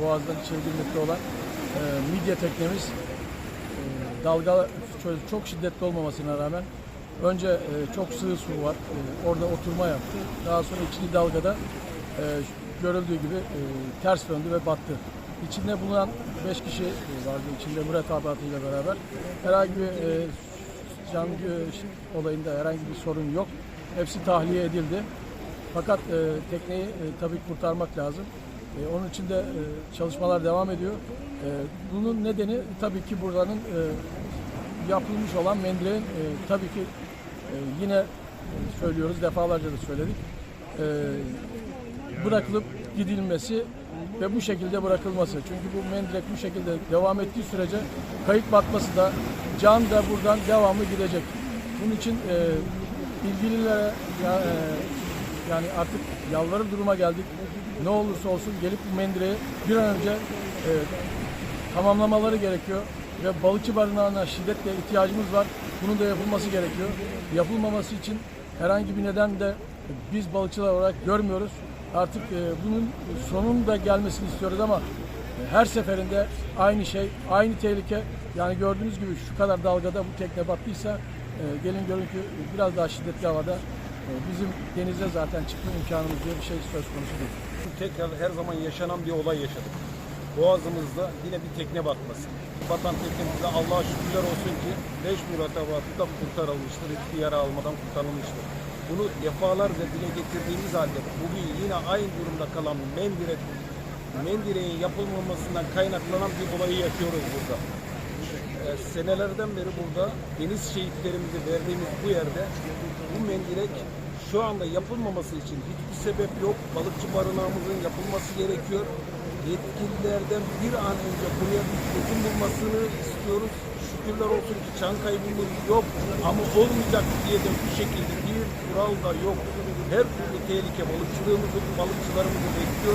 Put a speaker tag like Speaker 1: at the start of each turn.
Speaker 1: boğazdan içeri girmekte olan e, midye teknemiz e, dalga çok- şiddetli olmamasına rağmen önce e, çok sığ su var. E, orada oturma yaptı. Daha sonra ikinci dalgada e, görüldüğü gibi e, ters döndü ve battı. İçinde bulunan 5 kişi vardı içinde mürettebatıyla beraber. Herhangi bir e, can e, olayında herhangi bir sorun yok. Hepsi tahliye edildi. Fakat e, tekneyi e, tabii kurtarmak lazım. E, onun için de e, çalışmalar devam ediyor. E, bunun nedeni tabii ki buranın e, yapılmış olan mendireğin e, tabii ki e, yine e, söylüyoruz defalarca da söyledik. E, bırakılıp gidilmesi ve bu şekilde bırakılması. Çünkü bu mendirek bu şekilde devam ettiği sürece kayık batması da can da buradan devamlı gidecek. Bunun için e, ilgililere ya, e, yani artık yalvarır duruma geldik. Ne olursa olsun gelip bu mendireği bir an önce e, tamamlamaları gerekiyor ve balıkçı barınağına şiddetle ihtiyacımız var. Bunun da yapılması gerekiyor. Yapılmaması için herhangi bir neden de biz balıkçılar olarak görmüyoruz. Artık e, bunun sonunun da gelmesini istiyoruz ama e, her seferinde aynı şey, aynı tehlike. Yani gördüğünüz gibi şu kadar dalgada bu tekne battıysa e, gelin görün ki biraz daha şiddetli havada bizim denize zaten çıkma imkanımız diye bir şey söz konusu değil.
Speaker 2: tekrar her zaman yaşanan bir olay yaşadık. Boğazımızda yine bir tekne batması. Batan teknemizde Allah'a şükürler olsun ki 5 mürettebatı da kurtarılmıştır. Hiçbir yara almadan kurtarılmıştır. Bunu defalarca dile getirdiğimiz halde bugün yine aynı durumda kalan Mendirek, Mendirek'in yapılmamasından kaynaklanan bir olayı yaşıyoruz burada. Ee, senelerden beri burada deniz şehitlerimizi verdiğimiz bu yerde bu mendirek şu anda yapılmaması için hiçbir sebep yok. Balıkçı barınağımızın yapılması gerekiyor. Yetkililerden bir an önce buraya bir çözüm bulmasını istiyoruz. Şükürler olsun ki can kaybımız yok ama olmayacak diye de bu şekilde bir kural da yok. Her türlü tehlike balıkçılığımızı, balıkçılarımızı bekliyor.